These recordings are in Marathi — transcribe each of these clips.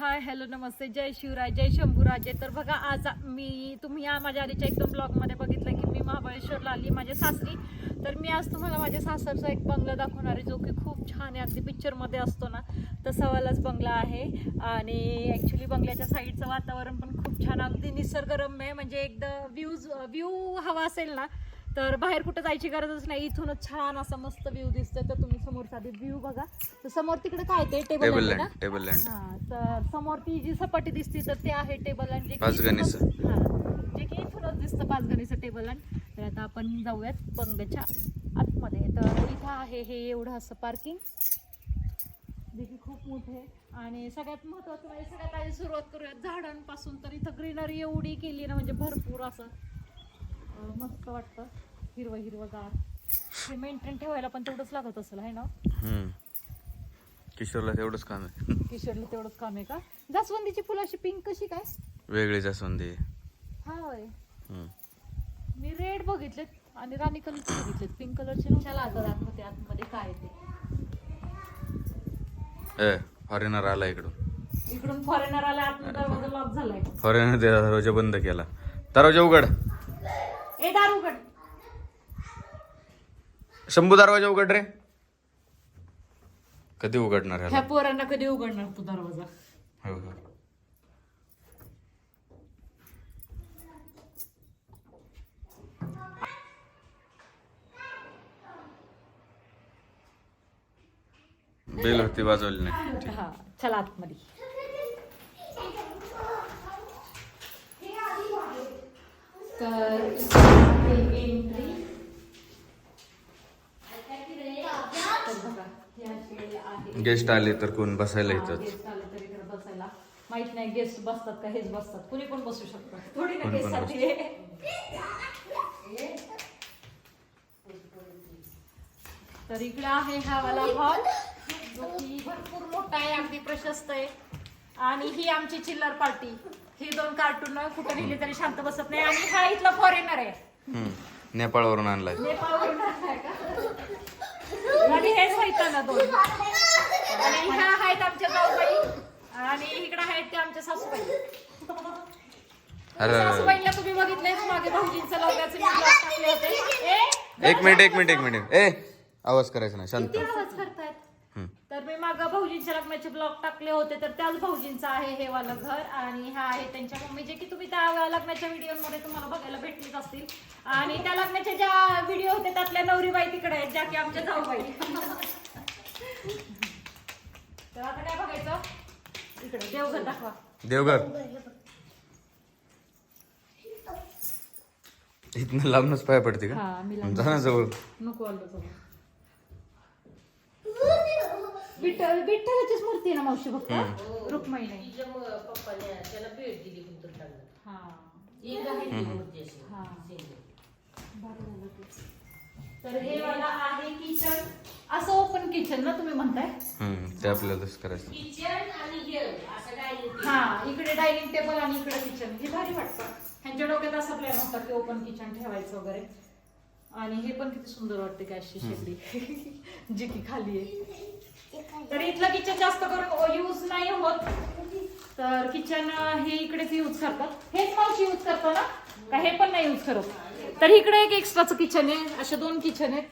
हाय हॅलो नमस्ते. जय शिवराय जय शंभूराजे. तर बघा आज मी तुम्ही या माझ्या आधीच्या एक दोन ब्लॉगमध्ये बघितलं की मी महाबळेश्वरला आली माझ्या सासरी. तर मी आज तुम्हाला माझ्या सासरचा एक बंगला दाखवणार आहे जो की खूप छान आहे. अगदी पिक्चरमध्ये असतो ना तसावालाच बंगला आहे. आणि ॲक्च्युली बंगल्याच्या साईडचं वातावरण पण खूप छान अगदी निसर्गरम्य आहे. म्हणजे एकदा व्ह्यूज व्ह्यू हवा असेल ना तर बाहेर कुठं जायची गरजच नाही. इथूनच छान असा मस्त व्ह्यू दिसतोय. तर तुम्ही समोरचा व्ह्यू बघा. तर समोर तिकडे काय ते टेबल लँड टेबल लँड हा तर समोर ती जी सपाटी दिसते तर ते आहे टेबल आणि जे की हा, जे की इथूनच दिसतं पाचगणीचं टेबल आणि तर आता आपण जाऊयात बंगल्याच्या आतमध्ये. तर इथं आहे हे एवढं असं पार्किंग जे की खूप मोठे आहे. आणि सगळ्यात महत्त्वाचं म्हणजे सगळ्यात आधी सुरुवात करूयात. झाडांपासून तर इथं ग्रीनरी एवढी केली ना म्हणजे भरपूर असं मस्त वाटतं. हिरवं हिरवं गार. हे मेंटेन ठेवायला पण तेवढंच लागत असेल आहे ना? किशोरला तेवढंच काम आहे. किशोरला तेवढंच काम आहे का? जास्वंदीची फुलं अशी पिंक कशी काय? वेगळी जास्वंदी. हा होय. मी रेड बघितलेत आणि राणी कलरचे बघितलेत. पिंक कलरचे नव्हत्याला आता दाखवते आतमध्ये काय आहे ते. ए फॉरेनर आला इकडून. इकडून फॉरेनर आला आतमध्ये दरवाजा लॉक झालाय. फॉरेनर दरवाजा बंद केला. दरवाजा उघड. ए दार उघड. शंभू दरवाजा उघड रे. कधी उघडणार ह्या ह्याला पोरांना कधी उघडणार तू दरवाजा? हो हो. बेल होती वाजवली नाही. हा चला आतमध्ये. तर एंट्री गेस्ट आले तर कोण बसायला इकडे बसायला. माहीत नाही गेस्ट बसतात का हेच बसतात. कुणी पण बसू शकतात थोडी ना कोणी गेस्ट पण तर इकडे आहे हा वाला हॉल जो की भरपूर मोठा आहे अगदी प्रशस्त आहे. आणि ही आमची चिल्लर पार्टी ही दोन कार्टून कुठं नेली तरी शांत बसत नाही. आणि हा इथला फॉरेनर आहे. हम्म. नेपाळवरून आणलाय. नेपाळवरून आलाय का? आणि हेच आहेत ना दोन. आणि ह्या आहेत आमच्या जाऊबाई. आणि इकडे आहेत ते आमच्या सासूबाई. अरे. सासूबाईला तुम्ही बघितलंय मागे भाऊजींचं लग्नाचे मी vlog टाकले होते ए, एक मिनिट एक मिनिट एक मिनिट. ए आवाज करायचा नाही शांत. तर मी मागं भाऊजींच्या लग्नाचे ब्लॉग टाकले होते तर त्याच भाऊजींचं आहे हे वालं घर आणि हा आहे त्यांच्या मम्मी जे की तुम्ही त्या लग्नाच्या व्हिडिओमध्ये तुम्हाला बघायला भेटलीच असतील. आणि त्या लग्नाच्या ज्या व्हिडिओ होते त्यातल्या नवरीबाई तिकडे आहेत ज्या की आमच्या जाऊबाई. तर आता काय बघायचं? इकडे देवघर दाखवा. देवघर. इथनं लांबनच पाय पडते मी का जवळ. नको आलं. विठ्ठल विठ्ठलाचीच मूर्ती आहे ना मावशी फक्त? रुक्माई नाही त्याला भेट दिली तुला हा. एक आहे ती मूर्ती अशी. हा. बरं झालं ते. तर हे वाला आहे किचन. असं ओपन किचन ना तुम्ही म्हणताय? हम्म, ते आपल्याला तसं करायचं. किचन आणि हे असं डायनिंग हा इकडे डायनिंग टेबल आणि इकडे किचन हे भारी वाटतं. ह्यांच्या डोक्यात असा प्लॅन होता की ओपन किचन ठेवायचं वगैरे. आणि हे पण किती सुंदर वाटते काय अशी शेगडी जी की खाली आहे. तर इथलं किचन जास्त करून यूज नाही होत. तर किचन हे इकडेच यूज करतात. हेच मावशी यूज करतो ना? का हे पण नाही यूज करत? तर इकडे एक एक्स्ट्राचं किचन आहे. असे दोन किचन आहेत.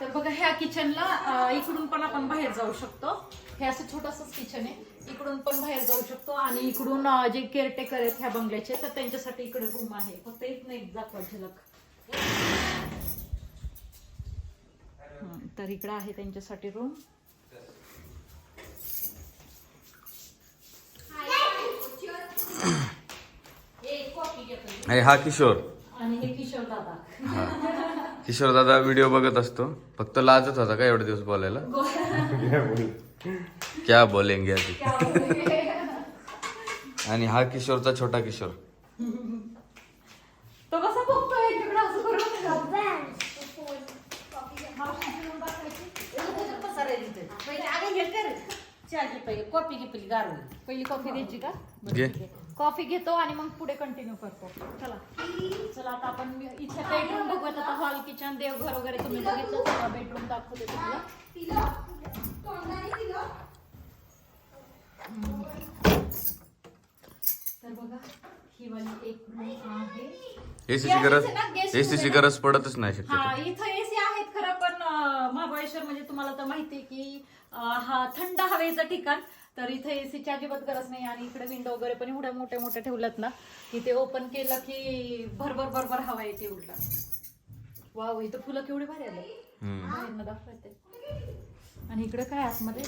तर बघा ह्या किचनला इकडून पण आपण बाहेर जाऊ शकतो. हे असं छोटंसंच किचन आहे. इकडून पण बाहेर जाऊ शकतो. आणि इकडून जे केअरटेकर आहेत ह्या बंगल्याचे तर त्यांच्यासाठी इकडे रूम आहे. फक्त इथनं एक दाखवा झलक. तर इकडे आहे त्यांच्यासाठी रूम अरे हा किशोर. आणि हे किशोर दादा. किशोर दादा व्हिडिओ बघत असतो. फक्त लाजत होता का एवढे दिवस बोलायला? क्या बोलेंगे? आणि हा किशोरचा छोटा किशोर. कॉफी पहिली कॉफी का? कॉफी घेतो आणि मग पुढे कंटिन्यू करतो. चला. चला आता आपण इथे बेडरूम बघूयात. आता हॉल किचन देवघर वगैरे तुम्ही बघितलं चला बेडरूम दाखवतो तर बघा एक एसीची गरज एसीची गरज पडतच नाही हा इथं एसी आहेत खरं पण महाबळेश्वर म्हणजे तुम्हाला तर माहिती आहे की हा थंड हवेचं ठिकाण. तर इथं एसीची अजिबात गरज नाही आणि इकडे विंडो वगैरे पण एवढ्या मोठ्या मोठ्या ठेवल्यात ना की ते ओपन केलं की भरभर भरभर हवा येते उलटा. वाव इथं फुलं केवढी भारी आले. दाखवते. आणि इकडे काय आतमध्ये.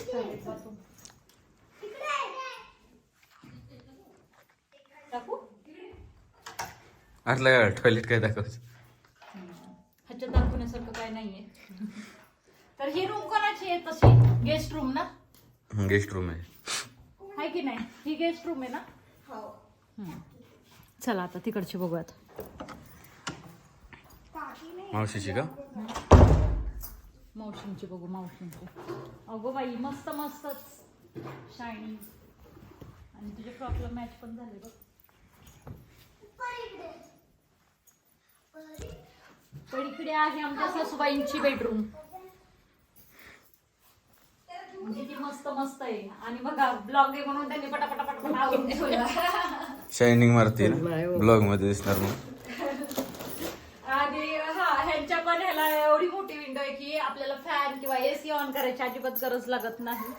टाकू? आतलं टॉयलेट काय दाखवायचं ह्याच्यात दाखवण्यासारखं काय नाहीये. तर ही रूम कोणाची आहे? तशी गेस्ट रूम ना? गेस्ट रूम आहे. आहे की नाही? ही गेस्ट रूम आहे ना? हम्म. चला आता तिकडची बघूयात. मावशीची का? मावशींची बघू मावशींची. अगो बाई मस्त मस्तच शायनिंग आणि तुझे प्रॉब्लेम मॅच पण झाले बघ. पण इकडे आहे आमच्या सासूबाईंची बेडरूम किती मस्त मस्त आहे. आणि बघा ब्लॉग आहे म्हणून त्यांनी पटापटा पटापटा ठेवला. शायनिंग मारते ना? ब्लॉगमध्ये दिसणार मग. आणि हा ह्यांच्या पण ह्याला एवढी मोठी विंडो आहे की आपल्याला फॅन किंवा एसी ऑन करायची अजिबात गरज लागत नाही.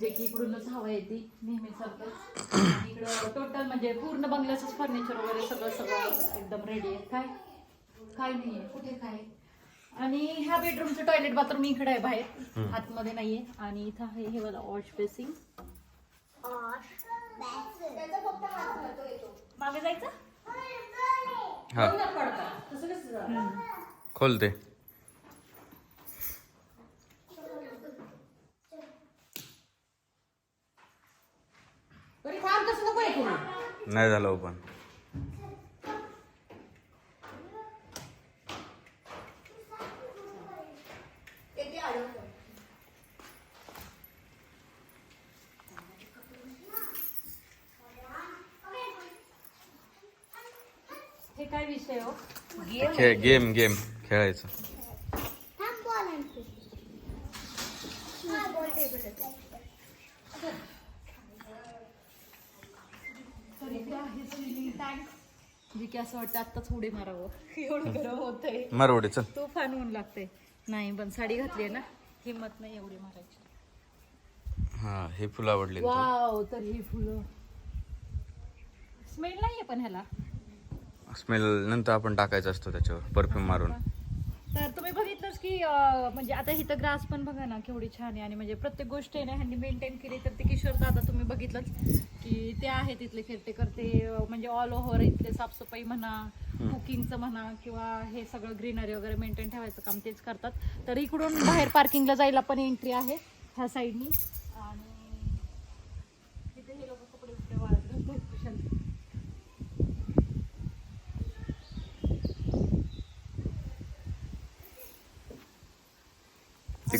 जे की इकडूनच हवा येते नेहमी सारखं इकडं टोटल म्हणजे पूर्ण बंगल्याचंच फर्निचर वगैरे सगळं सगळं एकदम रेडी आहे. काय? काय नाहीये. कुठे काय? आणि ह्या बेडरूमचं टॉयलेट बाथरूम इकडे आहे बाहेर. आतमध्ये नाहीये. आणि इथं आहे हे वाला वॉश बेसिंग मागे जायचं? हा. खोलते. नाही झालं ओपन काय विषय हो? खेळ गेम गेम खेळायचं. आहे जे की असं वाटतं आत्ताच उडी मारावं. एवढं गरम चल. तुफान ऊन लागते नाही पण साडी घातली आहे ना हिंमत नाही एवढी मारायची. हा हे फुलं आवडले? वाव तर ही फुलं. स्मेल नाहीये पण ह्याला. स्मेल नंतर आपण टाकायचं असतो त्याच्यावर परफ्यूम मारून. तर तुम्ही बघितलंच की म्हणजे आता इथं ग्रास पण बघा ना केवढी छान आहे. आणि म्हणजे प्रत्येक गोष्ट आहे ना ह्यांनी मेंटेन केली तर ते किशोर दादा तुम्ही बघितलंच की ते आहेत इथले केअरटेकर ते अं, म्हणजे ऑल ओव्हर इथले साफसफाई म्हणा कुकिंगचं म्हणा किंवा हे सगळं ग्रीनरी वगैरे मेंटेन ठेवायचं काम तेच करतात. तर इकडून बाहेर पार्किंगला जायला पण एंट्री आहे ह्या साईडनी आणि इथे हे लोक कपडे बिपडे वाळत घालतात कुशाल.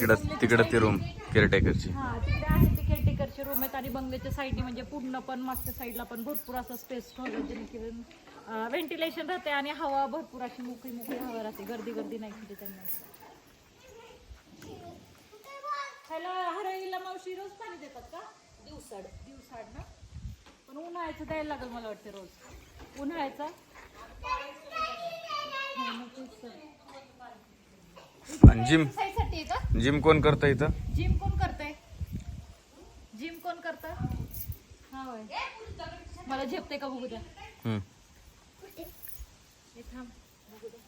तिकडं तिकडं ती रूम केअरटेकरची हा तिकडे आहे ते केअरटेकरचे रूम आहेत आणि बंगल्याच्या साईडने म्हणजे पूर्ण पण मागच्या साईडला पण भरपूर असं स्पेस ठेवलं जेणेकरून व्हेंटिलेशन राहते आणि हवा भरपूर अशी मोकळी मोकळी हवा राहते. गर्दी गर्दी नाही कुठे त्यांना. ह्याला हरळीला मावशी रोज पाणी देतात का? दिवसाड दिवसाड ना? पण उन्हाळ्याचं द्यायला लागेल मला वाटतं रोज. उन्हाळ्याचा? हा, मग तेच तर. आणि जिम जिम कोण करतं इथं? जिम कोण करतंय? जिम कोण करत? हा होय. मला झेपते का बघू द्या. हम्म. हे थांब बघू द्या.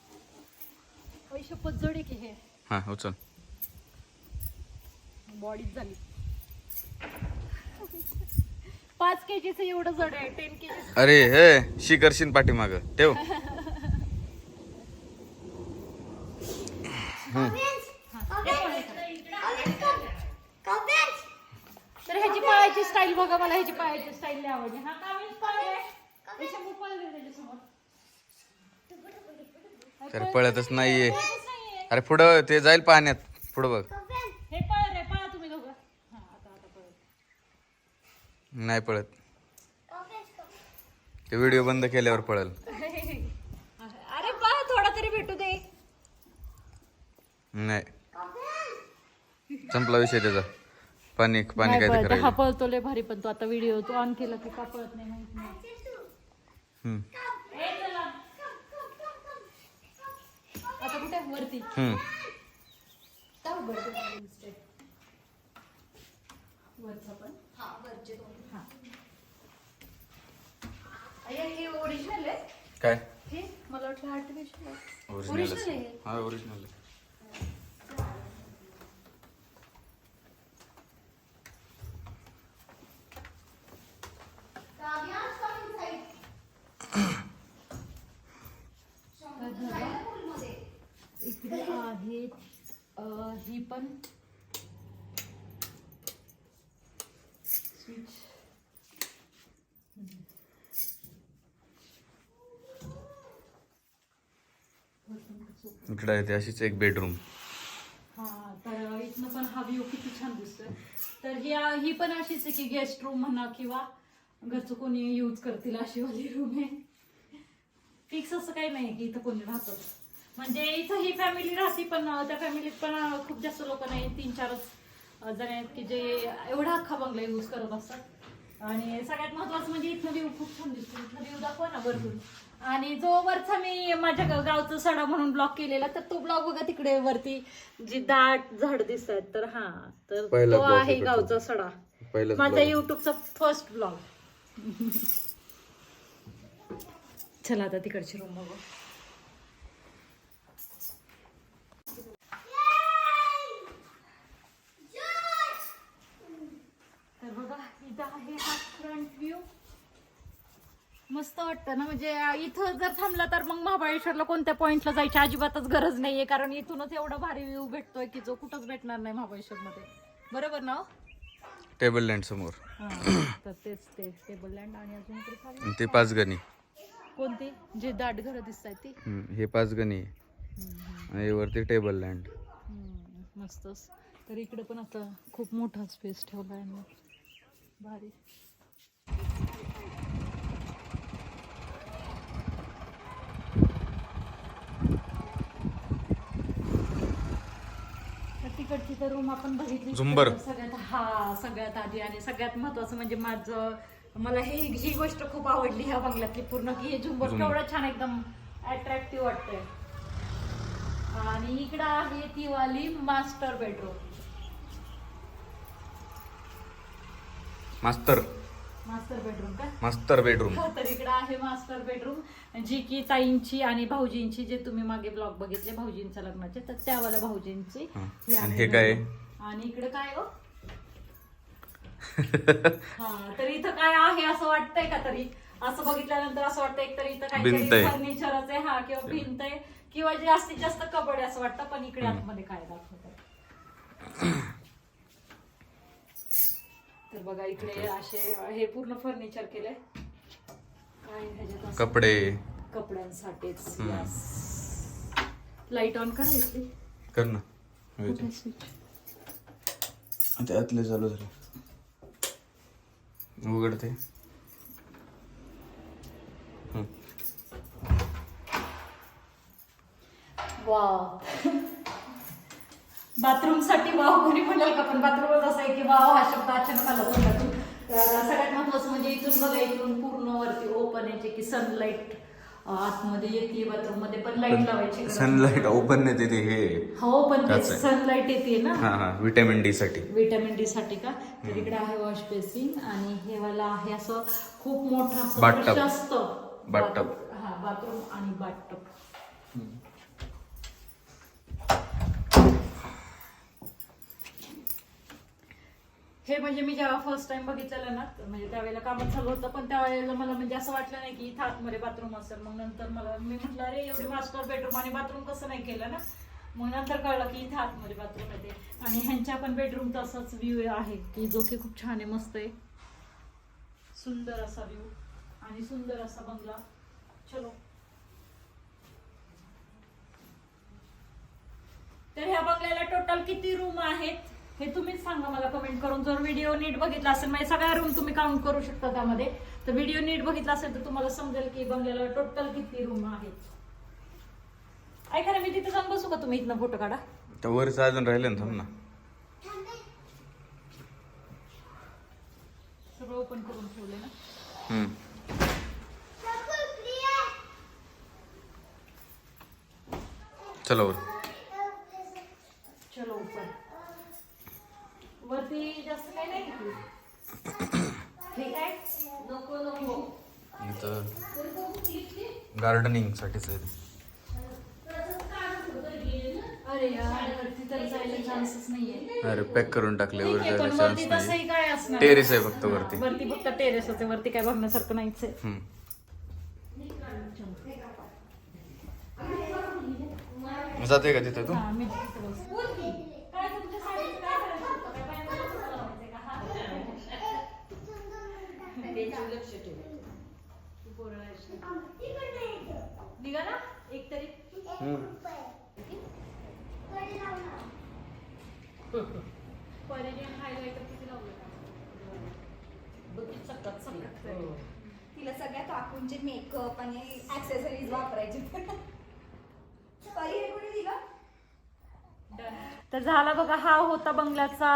पैसे पज्जड आहे की हे. हा उचल. बॉडीच झाली. पाच केजीचं एवढं जड आहे टेन केजी अरे हे शी करशील पाठीमाग. ठेव. तर ह्याची पायाची स्टाईल बघा मला ह्याची पायाची स्टाईल लय आवडली. हा कामीच पाय आहे शंभू पाय दे त्याच्यासमोर. तर पळतच नाहीये. अरे पुढं ते जाईल पाण्यात पुढं बघ. हे पळ रे पळा तुम्ही दोघं. हा आता आता पळ नाही पळत. ते व्हिडिओ बंद केल्यावर पळल. अरे पळा थोडा तरी भेटू दे. नाही. संपला विषय त्याचा. पाणी पाणी काय पळत. हा करायचं पळतो लय भारी पण तो आता व्हिडिओ तो ऑन केला की का पळत नाही माहीत नाही. हम्म. आता कुठे? वरती. हम्म. का वरती वरचा पण? हा वरचे दोन. हा. अय्या, हे ओरिजिनल आहे? काय? हे मला वाटलं आर्टिफिशियल ओरिजिनल ओरिजिनल आहे. हे. हा ओरिजिनल इकडे आहे अं, ही पण स्विच इकडे आहे ते अशीच एक बेडरूम हा तर इथनं पण हा व्ह्यू किती छान दिसतोय. तर ही ही पण अशीच आहे की गेस्ट रूम म्हणा किंवा घरचं कोणी यूज करतील अशी वाली रूम आहे. फिक्स असं काही नाही की इथं कोणी राहतं म्हणजे इथं ही फॅमिली राहते पण त्या फॅमिलीत पण खूप जास्त लोक नाही. तीन चारच जण आहेत की जे एवढा अख्खा बंगला यूज करत असतात. आणि सगळ्यात महत्वाचं म्हणजे इथलं व्ह्यू खूप छान दिसतो इथलं व्ह्यू दाखवा ना भरपूर. आणि जो वरचा मी माझ्या गावचं सडा म्हणून ब्लॉग केलेला तर तो ब्लॉग बघा तिकडे वरती जी दाट झाड दिसत आहेत तर हा तर पहिला तो आहे. गावचा सडा. पहिलाच माझा. युट्यूबचा फर्स्ट ब्लॉग चला आता तिकडची रूम बघू. तर बघा इथं आहे हा फ्रंट व्ह्यू मस्त वाटतं ना म्हणजे इथं जर थांबलं तर मग महाबळेश्वरला कोणत्या पॉइंटला जायची अजिबातच गरज नाहीये कारण इथूनच एवढा भारी व्ह्यू भेटतोय की जो कुठंच भेटणार नाही महाबळेश्वरमध्ये. बरोबर ना हो? टेबल लँड समोर. हा, तर तेच ते टेबल लँड आणि अजून इकडे खाली आणि ते पाच गणी कोणती? जी दाट घरं दिसत ती? हे पाच गणी आहे. आणि वरती टेबल लँड हम्म, मस्तच. तर इकडे पण आता खूप मोठा स्पेस ठेवला आहे भारी. तर तिकडची तर रूम आपण बघितली झुंबर. सगळ्यात हा सगळ्यात आधी आणि सगळ्यात महत्वाचं म्हणजे माझं मला हे ही गोष्ट खूप आवडली ह्या बंगल्यातली पूर्ण की हे झुंबर झुंबर. केवढं छान एकदम अट्रॅक्टिव्ह वाटतंय आणि इकडं आहे ती वाली master bedroom master master bedroom का मास्तर बेडरूम हो, तर इकडं आहे मास्टर बेडरूम जी की ताईंची आणि भाऊजींची जे तुम्ही मागे ब्लॉग बघितले भाऊजींच्या लग्नाचे तर त्यावाल्या भाऊजींची हा. ही आणि आहे हे काय आहे? bedroom. आणि इकडे काय हो हा तर इथं काय आहे असं वाटतंय का तरी असं बघितल्यानंतर असं वाटतं एक तर इथं भिंत काहीतरी आहे. फर्निचरच आहे हा किंवा भिंत आहे किंवा जास्तीत जास्त कबड आहे असं वाटतं पण इकडे आतमध्ये काय दाखवतात तर बघा इकडे असे हे पूर्ण फर्निचर केलंय. काय ह्याच्यात असं? कपडे. कपड्यांसाठीच लाइट ऑन करायची कर ना. कुठे switch? ते आतले चालू झाले. उघडते. हम्म. वाव बाथरूमसाठी वाव कोणी म्हणाल का? पण बाथरूमच असं आहे की वाव हा शब्द अचानक आला तोंडातून सगळ्यात महत्वाचं म्हणजे इथून बघा इथून पूर्ण वरती ओपन याचे की सनलाईट आतमध्ये येते बाथरूममध्ये पण लाइट लावायची. सनलाईट ओपन नाही ते हे. हो पण. सनलाईट येते ना? हा हा विटॅमिन डी साठी. विटॅमिन डी साठी का? तर इकडे आहे वॉश बेसिन आणि हे वाला आहे असं खूप मोठं असं. हा बाथरूम आणि बाथटब. हे म्हणजे मी जेव्हा फर्स्ट टाइम बघितलेलं ना म्हणजे त्यावेळेला कामात चालू होतं पण त्यावेळेला मला म्हणजे असं वाटलं नाही की इथं आतमध्ये बाथरूम असेल. मग नंतर मला मी म्हटलं अरे एवढे मास्टर बेडरूम आणि बाथरूम कसं नाही केलं ना? मग नंतर कळलं की इथं आतमध्ये बाथरूम येते आणि ह्यांच्या पण बेडरूम तसाच व्ह्यू आहे की जो की खूप छान आहे मस्त आहे. सुंदर असा व्ह्यू आणि सुंदर असा बंगला. चलो. तर ह्या बंगल्याला टोटल किती रूम आहेत? हे तुम्हीच सांगा मला कमेंट करून. जर व्हिडिओ नीट बघितला असेल म्हणजे सगळ्या रूम तुम्ही काउंट करू शकता त्यामध्ये. तर व्हिडिओ नीट बघितला असेल तर तुम्हाला समजेल की बंगल्याला टोटल किती रूम आहेत. ऐका मी तिथे जाऊन बसू का तुम्ही इथनं फोटो काढा? तर वरच अजून राहिले ना थांब ना. सगळं ओपन करून ठेवले ना? हम्म. गार्डनिंग साठीच आहे. अरे पॅक करून टाकले वर जायला चान्स नाही टेरेस आहे फक्त वरती. वरती फक्त टेरेस होते वरती काय बघण्यासारखं नाहीच आहे. जाते का तिथे तू हा, मी तिथे बसते. काय तुमच्या साडीचं काय करायचं होतं? काय बाहेर लावायचं का? हा. लक्ष ठेव तू पोरं आहेस. निघा ना एक तरी पर्याय हायलाइटर किती लावलं का? बघित सकाळ सकाळ तिला सगळ्या काकूंचे मेकअप आणि ऍक्सेसरीज वापरायचे परी हे कोणी दिलं तर झाला बघा हा होता बंगल्याचा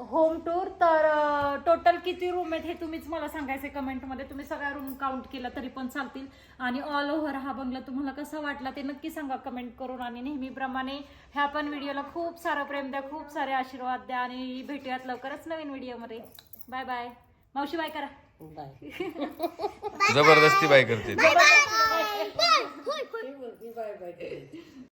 होम टूर तर टोटल किती रूम आहेत हे तुम्हीच मला सांगायचे कमेंटमध्ये तुम्ही सगळ्या रूम काउंट केला तरी पण चालतील. आणि ऑल ओव्हर हा बंगला तुम्हाला कसा वाटला ते नक्की सांगा कमेंट करून आणि नेहमीप्रमाणे ह्या पण व्हिडिओला खूप सारं प्रेम द्या खूप सारे आशीर्वाद द्या आणि भेटूयात लवकरच नवीन व्हिडिओमध्ये बाय बाय मावशी बाय करा. बाय जबरदस्ती बाय करते. Bye bye